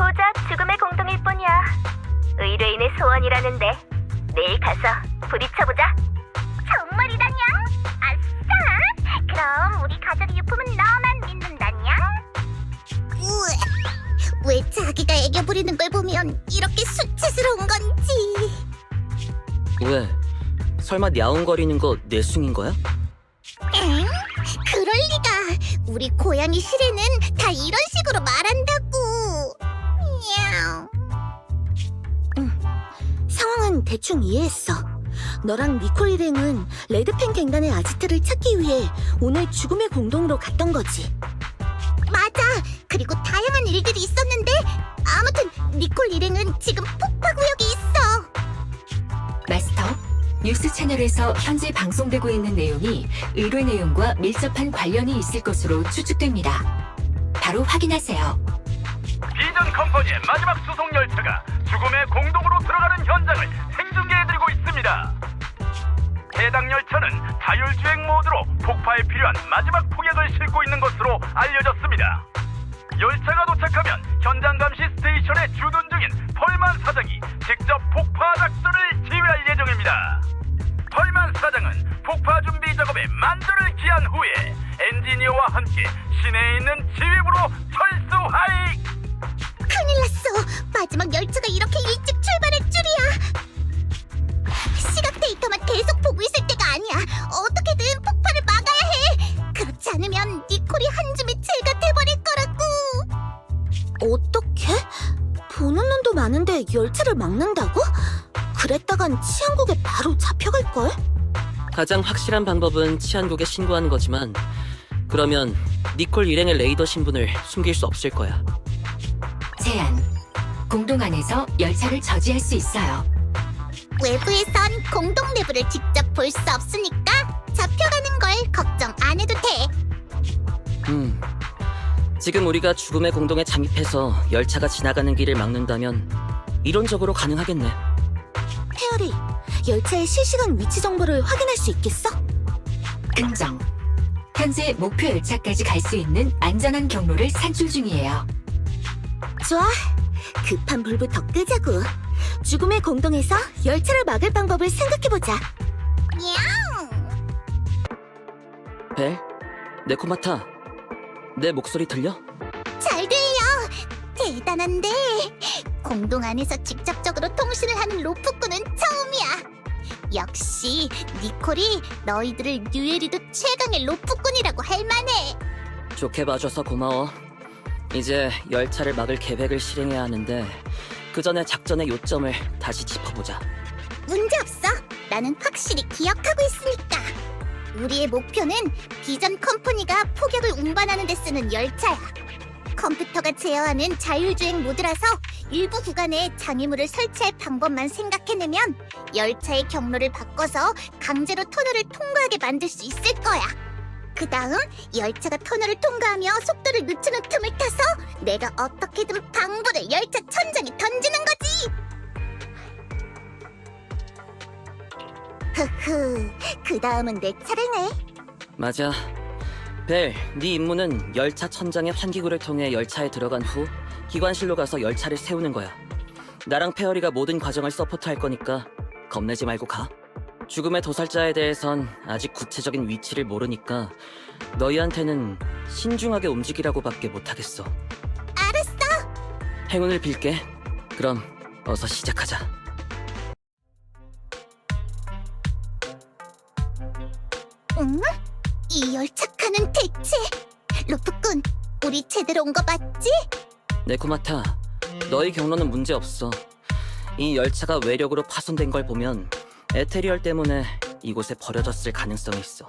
고작 죽음의 공동일 뿐이야. 의뢰인의 소원이라는데 내일 가서 부딪혀보자. 정말이다냐? 아싸! 그럼 우리 가족 유품은 너만 믿는다냐? 왜 자기가 애교 부리는 걸 보면 이렇게 수치스러운 건지. 왜? 설마 야옹거리는 거 내숭인 거야? 엥? 그럴 리가. 우리 고양이 시레는 다 이런 식으로 말한다 상황은 대충 이해했어. 너랑 니콜 일행은 레드펜 갱단의 아지트를 찾기 위해 오늘 죽음의 공동으로 갔던 거지. 맞아. 그리고 다양한 일들이 있었는데 아무튼 니콜 일행은 지금 폭파 구역에 있어. 마스터, 뉴스 채널에서 현재 방송되고 있는 내용이 의뢰 내용과 밀접한 관련이 있을 것으로 추측됩니다. 바로 확인하세요. 비전 컴퍼니의 마지막 수송 열차가 죽음의 공동으로 들어가는 현장을 생중계해드리고 있습니다. 해당 열차는 자율주행 모드로 폭파에 필요한 마지막 폭약을 싣고 있는 것으로 알려졌습니다. 열차가 도착하면 현장 감시 스테이션에 주둔 중인 펄만 사장이 직접 폭파 작전을 지휘할 예정입니다. 펄만 사장은 폭파 준비 작업에 만전을 기한 후에 엔지니어와 함께 시내에 있는 지휘부로 철수하이 났어. 마지막 열차가 이렇게 일찍 출발할 줄이야. 시각 데이터만 계속 보고 있을 때가 아니야. 어떻게든 폭발을 막아야 해. 그렇지 않으면 니콜이 한 줌의 죄가 돼버릴 거라고. 어떻게? 보는 눈도 많은데 열차를 막는다고? 그랬다간 치안국에 바로 잡혀갈걸? 가장 확실한 방법은 치안국에 신고하는 거지만 그러면 니콜 일행의 레이더 신분을 숨길 수 없을 거야. 제안. 공동 안에서 열차를 저지할 수 있어요. 외부에선 공동 내부를 직접 볼 수 없으니까 잡혀가는 걸 걱정 안 해도 돼. 음. 지금 우리가 죽음의 공동에 잠입해서 열차가 지나가는 길을 막는다면 이론적으로 가능하겠네. 페어리, 열차의 실시간 위치 정보를 확인할 수 있겠어? 긍정. 현재 목표 열차까지 갈 수 있는 안전한 경로를 산출 중이에요. 좋아. 급한 불부터 끄자고. 죽음의 공동에서 열차를 막을 방법을 생각해보자. 냥! 벨? 네코마타. 내 목소리 들려? 잘 들려. 대단한데 공동 안에서 직접적으로 통신을 하는 로프꾼은 처음이야. 역시 니콜이 너희들을 뉴에리도 최강의 로프꾼이라고 할 만해. 좋게 봐줘서 고마워. 이제 열차를 막을 계획을 실행해야 하는데 그 전에 작전의 요점을 다시 짚어보자. 문제 없어. 나는 확실히 기억하고 있으니까. 우리의 목표는 비전 컴퍼니가 폭격을 운반하는 데 쓰는 열차야. 컴퓨터가 제어하는 자율주행 모드라서 일부 구간에 장애물을 설치할 방법만 생각해내면 열차의 경로를 바꿔서 강제로 터널을 통과하게 만들 수 있을 거야. 그 다음 열차가 터널을 통과하며 속도를 늦추는 틈을 타서 내가 어떻게든 방부를 열차 천장에 던지는 거지. 흐흐, 그 다음은 내 차례네. 맞아. 벨, 네 임무는 열차 천장의 환기구를 통해 열차에 들어간 후 기관실로 가서 열차를 세우는 거야. 나랑 페어리가 모든 과정을 서포트할 거니까 겁내지 말고 가. 죽음의 도살자에 대해선 아직 구체적인 위치를 모르니까 너희한테는 신중하게 움직이라고밖에 못하겠어. 알았어. 행운을 빌게. 그럼 어서 시작하자. 응? 이 열차카는 대체 루프꾼, 우리 제대로 온 거 맞지? 네코마타, 너희 경로는 문제 없어. 이 열차가 외력으로 파손된 걸 보면 에테리얼 때문에 이곳에 버려졌을 가능성이 있어.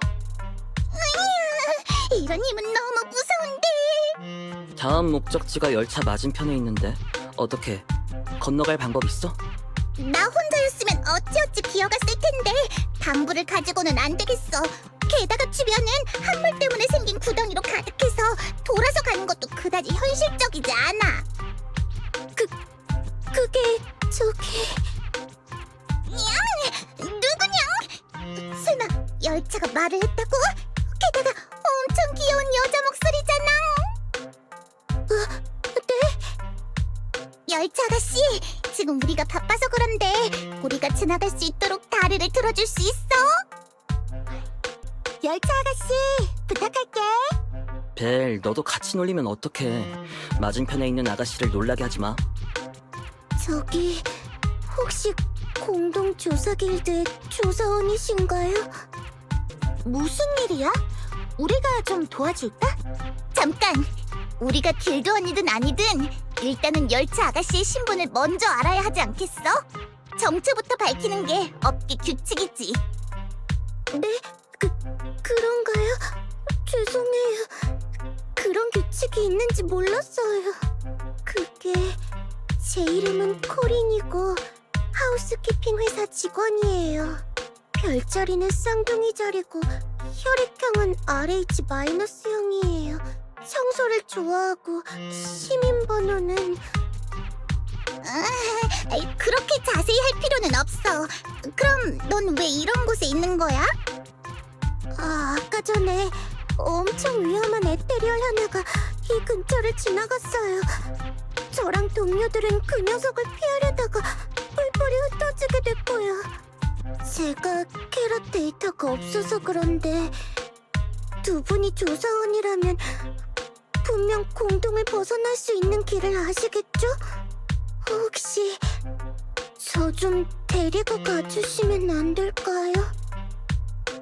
이런 힘은 너무 무서운데. 다음 목적지가 열차 맞은편에 있는데 어떻게 건너갈 방법 있어? 나 혼자였으면 어찌어찌 기어갔을 텐데 방부를 가지고는 안 되겠어. 게다가 주변은 한물 때문에 생긴 구덩이로 가득해서 돌아서 가는 것도 그다지 현실적이지 않아. 그 그게 저기 열차가 말을 했다고? 게다가 엄청 귀여운 여자 목소리잖아. 어, 네? 열차 아가씨, 지금 우리가 바빠서 그런데 우리가 지나갈 수 있도록 다리를 들어줄 수 있어? 열차 아가씨, 부탁할게. 벨, 너도 같이 놀리면 어떡해. 맞은편에 있는 아가씨를 놀라게 하지 마. 저기 혹시 공동 조사 길드의 조사원이신가요? 무슨 일이야? 우리가 좀 도와줄까? 잠깐. 우리가 길드 언니든 아니든 일단은 열차 아가씨의 신분을 먼저 알아야 하지 않겠어? 정체부터 밝히는 게 업계 규칙이지. 네? 그 그런가요? 죄송해요. 그런 규칙이 있는지 몰랐어요. 그게 제 이름은 코린이고 하우스키핑 회사 직원이에요. 별자리는 쌍둥이 자리고 혈액형은 RH-형이에요. 청소를 좋아하고 시민 번호는 그렇게 자세히 할 필요는 없어. 그럼 넌 왜 이런 곳에 있는 거야? 아, 아까 전에 엄청 위험한 에테리얼 하나가 이 근처를 지나갔어요. 저랑 동료들은 그 녀석을 피하려다가 뿔뿔이 흩어지게 됐고요. 제가 캐럿 데이터가 없어서 그런데 두 분이 조사원이라면 분명 공동을 벗어날 수 있는 길을 아시겠죠? 혹시 저 좀 데리고 가주시면 안 될까요?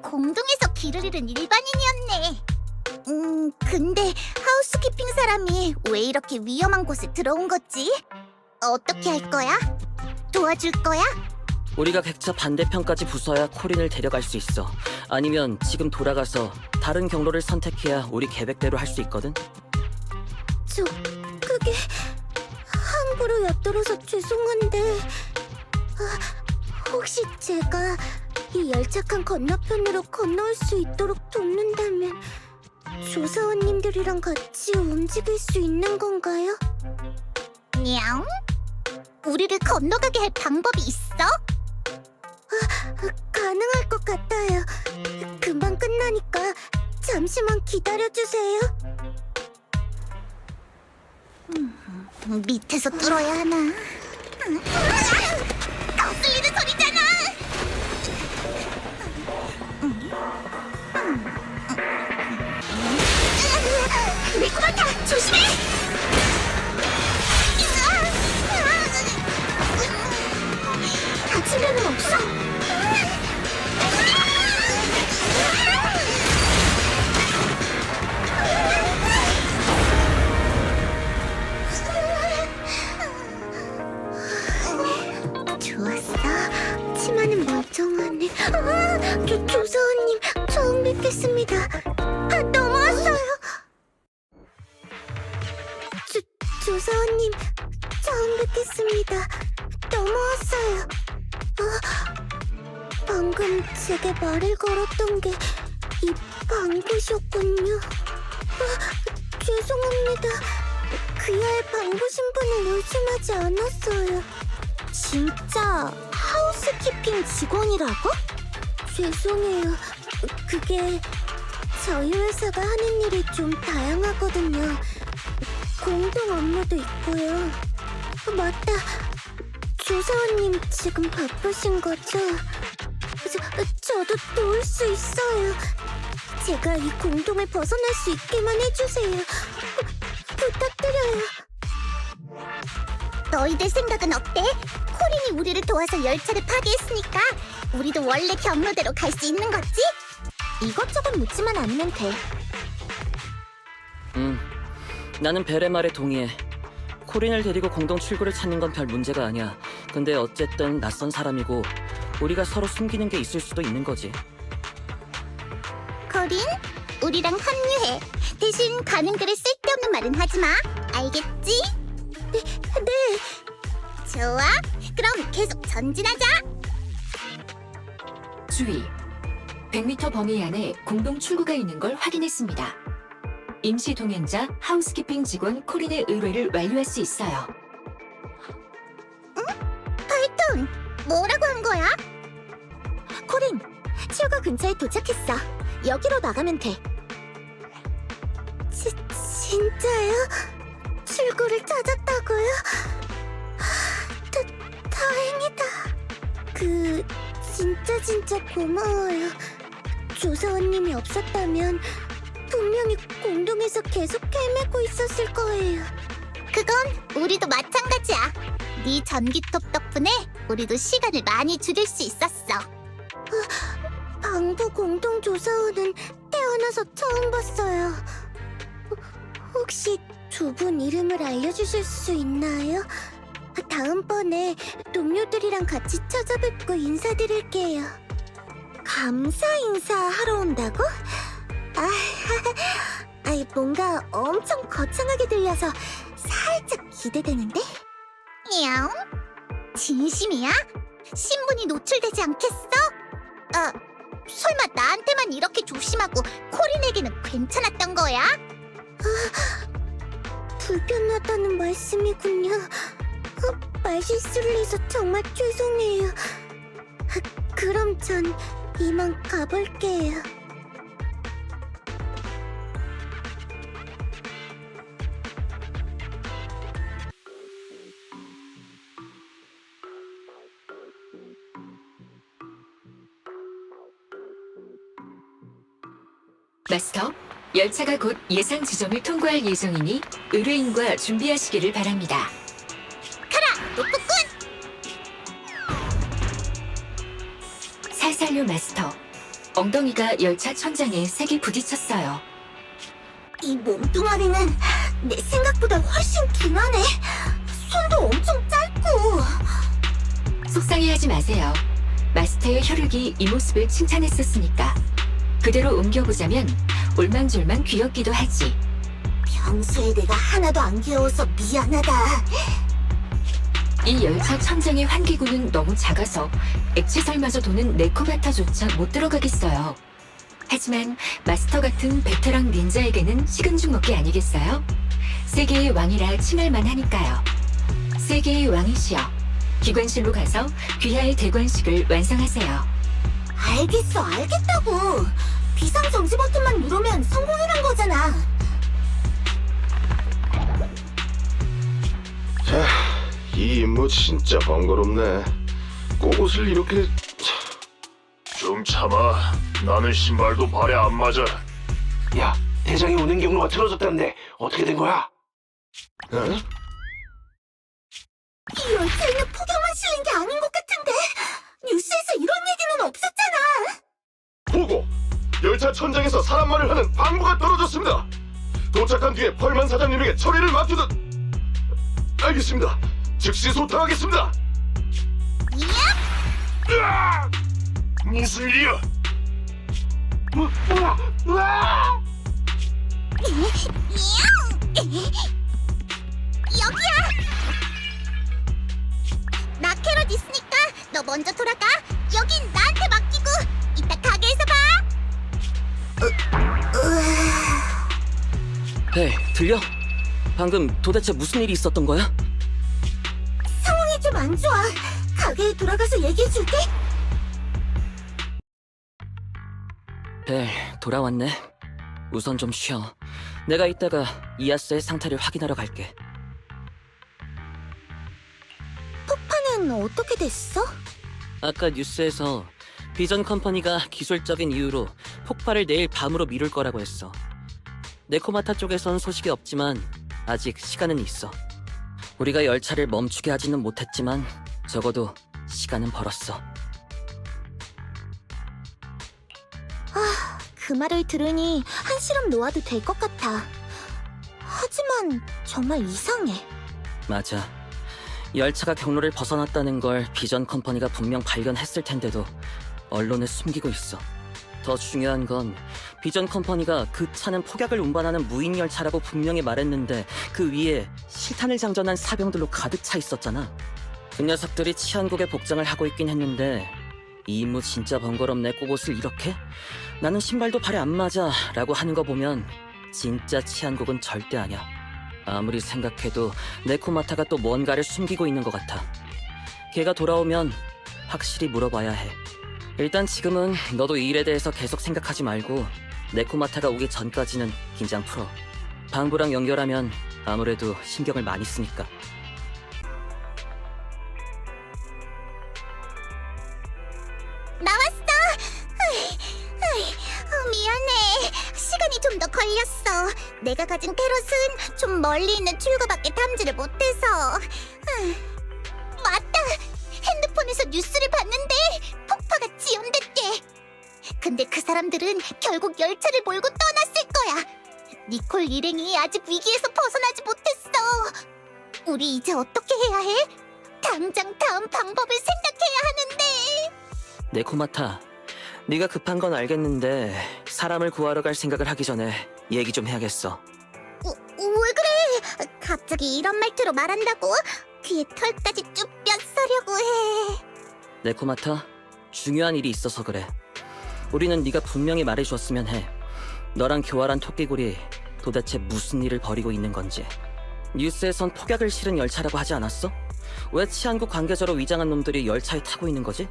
공동에서 길을 잃은 일반인이었네. 음, 근데 하우스키핑 사람이 왜 이렇게 위험한 곳에 들어온 거지? 어떻게 할 거야? 도와줄 거야? 우리가 객차 반대편까지 부숴야 코린을 데려갈 수 있어. 아니면 지금 돌아가서 다른 경로를 선택해야 우리 계획대로 할 수 있거든. 저 그게 함부로 엿들어서 죄송한데 아, 혹시 제가 이 열차칸 건너편으로 건너올 수 있도록 돕는다면 조사원님들이랑 같이 움직일 수 있는 건가요? 냥? 우리를 건너가게 할 방법이 있어? 아, 가능할 것 같아요. 금방 끝나니까 잠시만 기다려주세요. 밑에서 뚫어야 하나? 거슬리는 소리잖아! 미꾸라타 조심해! 데는 없어? 좋았어. 치마는 멀쩡하네. 아, 조, 조사원님, 처음 뵙겠습니다. 아, 넘어왔어요. 조, 조사원님, 처음 뵙겠습니다. 넘어왔어요. 아, 방금 제게 말을 걸었던 게 이 방부셨군요. 아, 죄송합니다. 그야의 방부 신분을 의심하지 않았어요. 진짜 하우스키핑 직원이라고? 죄송해요. 그게 저희 회사가 하는 일이 좀 다양하거든요. 공동 업무도 있고요. 맞다. 조사원님 지금 바쁘신 거죠? 저, 저도 도울 수 있어요. 제가 이 공동을 벗어날 수 있게만 해주세요. 부, 부탁드려요. 너희들 생각은 어때? 코린이 우리를 도와서 열차를 파괴했으니까 우리도 원래 경로대로 갈 수 있는 거지? 이것저것 묻지만 않으면 돼. 음, 나는 벨의 말에 동의해. 코린을 데리고 공동 출구를 찾는 건 별 문제가 아니야. 근데 어쨌든 낯선 사람이고 우리가 서로 숨기는 게 있을 수도 있는 거지. 코린, 우리랑 합류해. 대신 가는 글에 쓸데없는 말은 하지 마. 알겠지? 네, 네. 좋아. 그럼 계속 전진하자. 주의. 100m 범위 안에 공동 출구가 있는 걸 확인했습니다. 임시 동행자 하우스키핑 직원 코린의 의뢰를 완료할 수 있어요. 거야? 코린, 출구 근처에 도착했어. 여기로 나가면 돼. 지, 진짜요? 출구를 찾았다고요? 다행이다. 그 진짜 진짜 고마워요. 조사원님이 없었다면 분명히 공동에서 계속 헤매고 있었을 거예요. 그건 우리도 마찬가지야. 네 전기톱 덕분에 우리도 시간을 많이 줄일 수 있었어. 방부 공동 조사원은 태어나서 처음 봤어요. 혹시 두 분 이름을 알려주실 수 있나요? 다음번에 동료들이랑 같이 찾아뵙고 인사드릴게요. 감사 인사 하러 온다고? 아, 아이 뭔가 엄청 거창하게 들려서 살짝 기대되는데? 야옹? 진심이야? 신분이 노출되지 않겠어? 아, 설마 나한테만 이렇게 조심하고 코린에게는 괜찮았던 거야? 불편하다는 말씀이군요. 어, 말실수를 해서 정말 죄송해요. 아, 그럼 전 이만 가볼게요. 마스터, 열차가 곧 예상 지점을 통과할 예정이니 의뢰인과 준비하시기를 바랍니다. 로프꾼! 살살요 마스터. 엉덩이가 열차 천장에 세게 부딪혔어요. 이 몸뚱아리는 내 생각보다 훨씬 긴하네. 손도 엄청 짧고. 속상해하지 마세요. 마스터의 혈육이 이 모습을 칭찬했었으니까. 그대로 옮겨보자면 올망졸망 귀엽기도 하지. 평소에 내가 하나도 안 귀여워서 미안하다. 이 열차 천장의 환기구는 너무 작아서 액체설마저 도는 네코마타조차 못 들어가겠어요. 하지만 마스터 같은 베테랑 닌자에게는 식은 죽 먹기 아니겠어요? 세계의 왕이라 칭할만 하니까요. 세계의 왕이시여, 기관실로 가서 귀하의 대관식을 완성하세요. 알겠어, 알겠다고. 비상 정지 버튼만 누르면 성공이란 거잖아. 자, 이 임무 진짜 번거롭네. 꼬옷을 이렇게 좀 참아. 나는 신발도 발에 안 맞아. 야, 대장이 오는 경로가 틀어졌다는데 어떻게 된 거야? 어? 이 열차에는 폭염만 실린 게 아닌 것 같은데. 뉴스에서 이런 얘기는 없었 1차 천장에서 사람 말을 하는 방부가 떨어졌습니다. 도착한 뒤에 펄만 사장님에게 처리를 맡기듯 알겠습니다. 즉시 소탕하겠습니다. 무슨 일이야? 여기야. 마캐럿 있으니까 너 먼저 돌아가. 여긴 나한테 맡기고 이따 가게에서 봐. 벨, 들려? 방금 도대체 무슨 일이 있었던 거야? 상황이 좀 안 좋아. 가게에 돌아가서 얘기해 줄게. 벨, 돌아왔네. 우선 좀 쉬어. 내가 이따가 이아스의 상태를 확인하러 갈게. 폭파는 어떻게 됐어? 아까 뉴스에서 비전 컴퍼니가 기술적인 이유로 폭발을 내일 밤으로 미룰 거라고 했어. 네코마타 쪽에선 소식이 없지만 아직 시간은 있어. 우리가 열차를 멈추게 하지는 못했지만 적어도 시간은 벌었어. 그 말을 들으니 한시름 놓아도 될 것 같아. 하지만 정말 이상해. 맞아. 열차가 경로를 벗어났다는 걸 비전 컴퍼니가 분명 발견했을 텐데도 언론에 숨기고 있어. 더 중요한 건 비전 컴퍼니가 그 차는 폭약을 운반하는 무인 열차라고 분명히 말했는데 그 위에 실탄을 장전한 사병들로 가득 차 있었잖아. 그 녀석들이 치안국에 복장을 하고 있긴 했는데 이 임무 진짜 번거롭네 꼬옷을 이렇게? 나는 신발도 발에 안 맞아 라고 하는 거 보면 진짜 치안국은 절대 아니야. 아무리 생각해도 네코마타가 또 뭔가를 숨기고 있는 것 같아. 걔가 돌아오면 확실히 물어봐야 해. 일단 지금은 너도 이 일에 대해서 계속 생각하지 말고 네코마타가 오기 전까지는 긴장 풀어. 방부랑 연결하면 아무래도 신경을 많이 쓰니까. 나왔어. 으이, 으이, 어, 미안해. 시간이 좀 더 걸렸어. 내가 가진 캐럿은 좀 멀리 있는 출구밖에 탐지를 못해서. 으이, 맞다. 핸드폰에서 뉴스를 봤는데. 근데 그 사람들은 결국 열차를 몰고 떠났을 거야. 니콜 일행이 아직 위기에서 벗어나지 못했어. 우리 이제 어떻게 해야 해? 당장 다음 방법을 생각해야 하는데. 네코마타, 네가 급한 건 알겠는데 사람을 구하러 갈 생각을 하기 전에 얘기 좀 해야겠어. 어, 왜 그래? 갑자기 이런 말투로 말한다고? 귀에 털까지 쭉 뼛서려고 해. 네코마타, 중요한 일이 있어서 그래. 우리는 네가 분명히 말해줬으면 해. 너랑 교활한 토끼굴이 도대체 무슨 일을 벌이고 있는 건지. 뉴스에선 폭약을 실은 열차라고 하지 않았어? 왜 치안국 관계자로 위장한 놈들이 열차에 타고 있는 거지?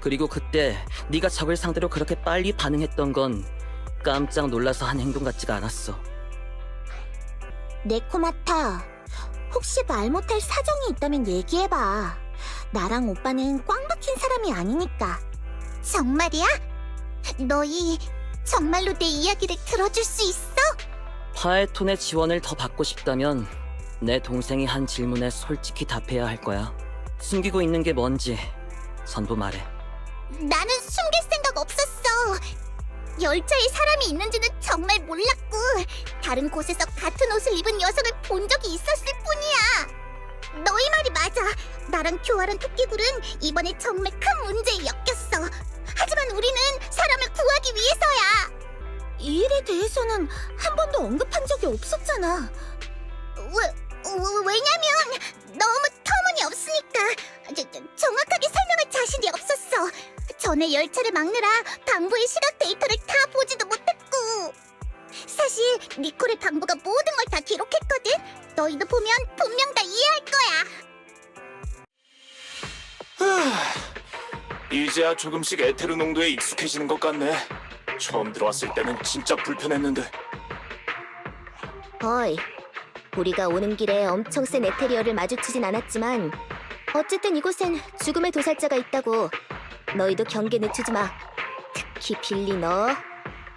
그리고 그때 네가 적을 상대로 그렇게 빨리 반응했던 건 깜짝 놀라서 한 행동 같지가 않았어. 네코마타, 혹시 말 못할 사정이 있다면 얘기해봐. 나랑 오빠는 꽝 박힌 사람이 아니니까. 정말이야? 너희 정말로 내 이야기를 들어줄 수 있어? 파에톤의 지원을 더 받고 싶다면 내 동생이 한 질문에 솔직히 답해야 할 거야. 숨기고 있는 게 뭔지 전부 말해. 나는 숨길 생각 없었어. 열차에 사람이 있는지는 정말 몰랐고 다른 곳에서 같은 옷을 입은 녀석을 본 적이 있었을 뿐이야. 너희 말이 맞아. 나랑 교활한 토끼굴은 이번에 정말 큰 문제에 엮였어. 하지만 우리는 사람을 구하기 위해서야. 이 일에 대해서는 한 번도 언급한 적이 없었잖아. 왜, 왜냐면 너무 터무니없으니까 정확하게 설명할 자신이 없었어. 전에 열차를 막느라 방부의 시각 데이터를 다 보지도 못했고. 사실 니콜의 방부가 모든 걸 다 기록했거든. 너희도 보면 분명 다 이해할 거야. 이제야 조금씩 에테르 농도에 익숙해지는 것 같네. 처음 들어왔을 때는 진짜 불편했는데. 어이, 우리가 오는 길에 엄청 센 에테리어를 마주치진 않았지만 어쨌든 이곳엔 죽음의 도살자가 있다고. 너희도 경계 늦추지 마. 특히 빌리 너.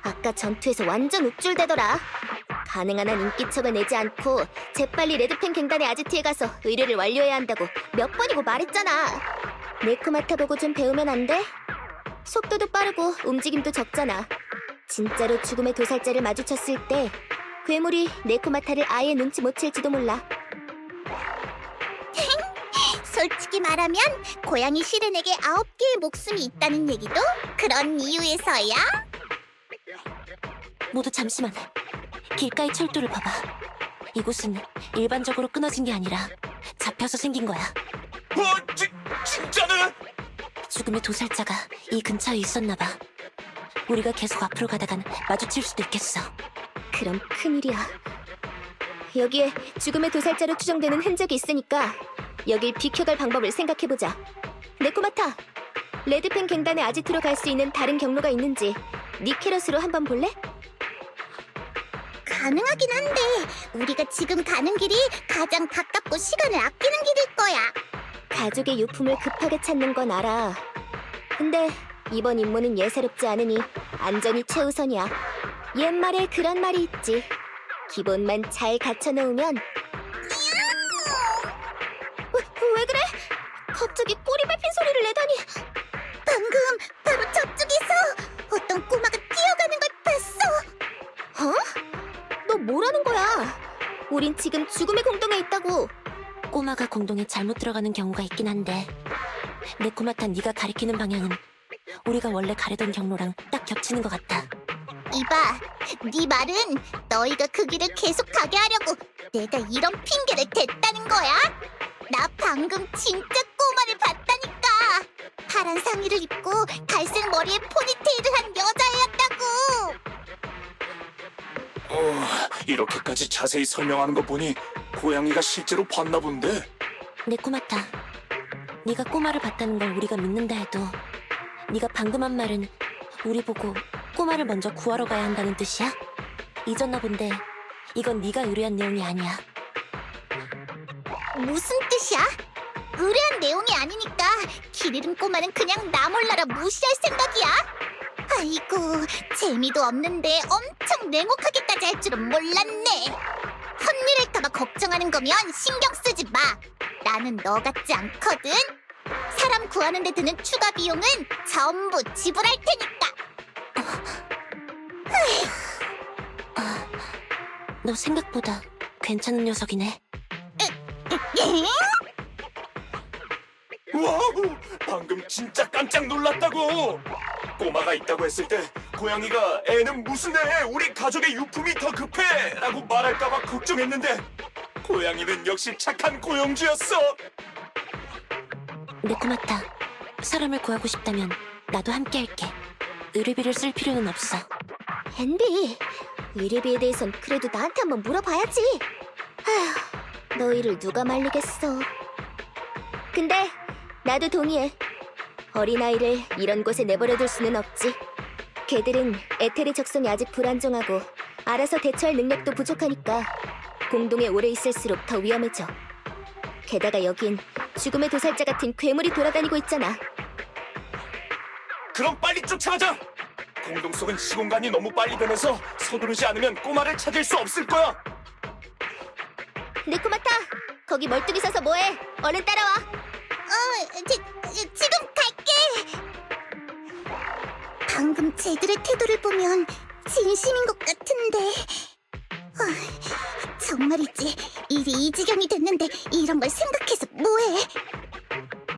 아까 전투에서 완전 욱줄대더라. 가능한 한 인기척을 내지 않고 재빨리 레드펜 갱단의 아지트에 가서 의뢰를 완료해야 한다고 몇 번이고 말했잖아. 네코마타 보고 좀 배우면 안 돼? 속도도 빠르고 움직임도 적잖아. 진짜로 죽음의 도살자를 마주쳤을 때 괴물이 네코마타를 아예 눈치 못 챌지도 몰라. 솔직히 말하면 고양이 시ren에게 아홉 개의 목숨이 있다는 얘기도 그런 이유에서야. 모두 잠시만. 길가의 철도를 봐봐. 이곳은 일반적으로 끊어진 게 아니라 잡혀서 생긴 거야. 어, 지, 진짜네? 죽음의 도살자가 이 근처에 있었나 봐. 우리가 계속 앞으로 가다간 마주칠 수도 있겠어. 그럼 큰일이야. 여기에 죽음의 도살자로 추정되는 흔적이 있으니까 여길 비켜갈 방법을 생각해보자. 네코마타, 레드펜 갱단의 아지트로 갈 수 있는 다른 경로가 있는지 니케럿으로 한번 볼래? 가능하긴 한데 우리가 지금 가는 길이 가장 가깝고 시간을 아끼는 길일 거야. 가족의 유품을 급하게 찾는 건 알아. 근데 이번 임무는 예사롭지 않으니 안전이 최우선이야. 옛말에 그런 말이 있지. 기본만 잘 갖춰놓으면. 왜, 왜 그래? 갑자기 꼬리 밟힌 소리를 내다니. 방금 바로 저쪽에서 어떤 꼬마가 뛰어가는 걸 봤어. 어? 너 뭐라는 거야? 우린 지금 죽음의 공동에 있다고. 꼬마가 공동에 잘못 들어가는 경우가 있긴 한데 네코마타 네가 가리키는 방향은 우리가 원래 가려던 경로랑 딱 겹치는 것 같아. 이봐, 네 말은 너희가 그 길을 계속 가게 하려고 내가 이런 핑계를 댔다는 거야? 나 방금 진짜 꼬마를 봤다니까. 파란 상의를 입고 갈색 머리에 포니테일을 한 여자애였다고. 어, 이렇게까지 자세히 설명하는 거 보니 고양이가 실제로 봤나 본데. 네코마타, 네가 꼬마를 봤다는 걸 우리가 믿는다 해도 네가 방금 한 말은 우리 보고 꼬마를 먼저 구하러 가야 한다는 뜻이야? 잊었나 본데 이건 네가 의뢰한 내용이 아니야. 무슨 뜻이야? 의뢰한 내용이 아니니까 길 잃은 꼬마는 그냥 나 몰라라 무시할 생각이야. 아이고 재미도 없는데 엄청 냉혹하게까지 할 줄은 몰랐네. 혼미를까봐 걱정하는 거면 신경 쓰지 마. 나는 너 같지 않거든. 사람 구하는 데 드는 추가 비용은 전부 지불할 테니까. 너 생각보다 괜찮은 녀석이네. 와우! 방금 진짜 깜짝 놀랐다고! 꼬마가 있다고 했을 때 고양이가 애는 무슨 애 우리 가족의 유품이 더 급해! 라고 말할까봐 걱정했는데 고양이는 역시 착한 고용주였어! 네코마타, 사람을 구하고 싶다면 나도 함께 할게. 의뢰비를 쓸 필요는 없어. 앤디, 의뢰비에 대해선 그래도 나한테 한번 물어봐야지. 아휴, 너희를 누가 말리겠어. 근데 나도 동의해. 어린아이를 이런 곳에 내버려둘 수는 없지. 걔들은 에테르 적성이 아직 불안정하고 알아서 대처할 능력도 부족하니까 공동에 오래 있을수록 더 위험해져. 게다가 여긴 죽음의 도살자 같은 괴물이 돌아다니고 있잖아. 그럼 빨리 쫓아가자! 공동 속은 시공간이 너무 빨리 변해서 서두르지 않으면 꼬마를 찾을 수 없을 거야! 네코마타, 거기 멀뚱히 서서 뭐해? 얼른 따라와. 어, 지, 방금 쟤들의 태도를 보면 진심인 것 같은데. 아, 정말이지. 일이 이 지경이 됐는데 이런 걸 생각해서 뭐해?